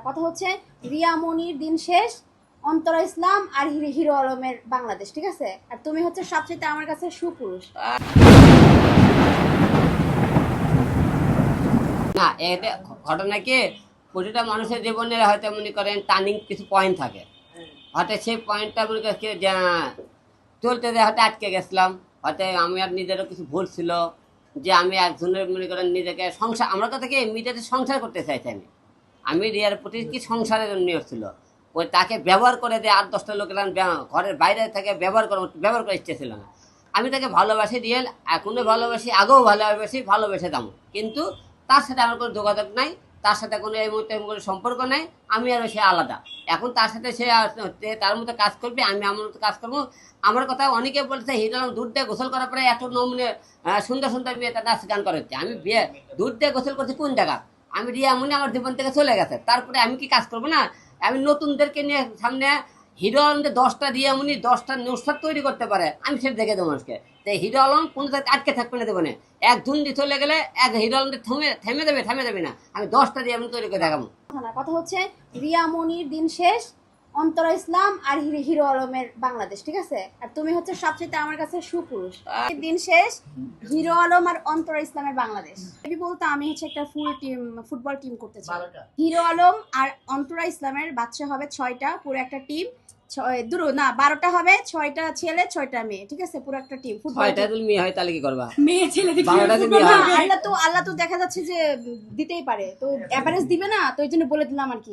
না কথা হচ্ছে রিয়া মনির দিন শেষ অন্তরা ইসলাম আর হিরো- আলমের বাংলাদেশ ঠিক আছে? আর তুমি হচ্ছে সবচেয়ে আমার কাছে সুপুরুষ। না এটা ঘটনা কি? প্রতিটা মানুষের জীবনে হয়তো মনে করেন টার্নিং কিছু পয়েন্ট থাকে। হয়তো সেই পয়েন্টটা মনে করেন কি যে, চলতে হয়তো আটকে গেছিলাম। হয়তো আমি আর নিজেরও কিছু ভুল ছিল। যে আমি একজনের মনে করেন নিজেকে সংসার আমার কথা কি মিডিয়াতে সংসার করতে চাইছি আমি। আমি রিয়ার প্রতি কি সংসারের জন্য ছিল? ওই তাকে ব্যবহার করে দিয়ে আট, দশটা লোকের ঘরের বাইরে থেকে ব্যবহার করে ব্যবহার করে ইচ্ছে ছিল না আমি তাকে ভালোবাসি রিয়েল, এখনও ভালোবাসি, আগেও ভালোবাসি, ভালোবেসে দাম কিন্তু তার সাথে আমার কোনো যোগাযোগ নাই, তার সাথে কোনো এই মুহূর্তে কোনো সম্পর্ক নাই, আমি আর সে আলাদা। এখন তার সাথে সে তার মতো কাজ করবে, আমি আমার মতো কাজ করব। আমার কথা অনেকে বলছে, হিরো দুধ দিয়ে গোসল করার পরে এত নমুনে সুন্দর সুন্দর মেয়ে নাচ গান করেছে আমি বিয়ে দুধ দিয়ে গোসল করছি কোন জায়গা? আমি রিয়া মনে আমার জীবন থেকে চলে গেছে। তারপরে আমি কি কাজ করব না? আমি নতুনদেরকে নিয়ে সামনে হিরো আলমদের দশটা রিয়া মুনি, দশটা নুসরাত তৈরি করতে পারে। আমি সেটা দেখে দেবো মানুষকে। তাই হিরো আলম কোনো আটকে থাকবে না দেবো না এক ধুন্দি চলে গেলে এক হিরো আলমদের থেমে থেমে দেবে থেমে দেবে না। আমি দশটা রিয়া মুনি তৈরি করে দেখাবো। কথা হচ্ছে রিয়া মনির দিন শেষ অন্তরা ইসলাম আর হিরো- আলমের বাংলাদেশ ঠিক আছে? আর তুমি হচ্ছে সবচেয়ে আমার কাছে সুপুরুষ। দিন শেষ হিরো আলম আর অন্তরা ইসলামের বাংলাদেশ। আমি বলতো আমি হচ্ছে একটা ফুল টিম ফুটবল টিম করতে চাই। হিরো আলম আর অন্তরা ইসলামের বাচ্চা হবে ছয়টা পুরো একটা টিম ছয় দুটো না বারোটা হবে ছয়টা ছেলে ছয়টা মেয়ে ঠিক আছে? পুরো একটা টিম ফুটবল ছয়টা মেয়ে হয় তাহলে কি করবা? মেয়ে ছেলে বারোটা হয়। আল্লাহ তো আল্লাহ তো দেখা যাচ্ছে যে দিতেই পারে। তো অ্যাভারেজ দিবে না তো ওই জন্য বলে দিলাম আর কি।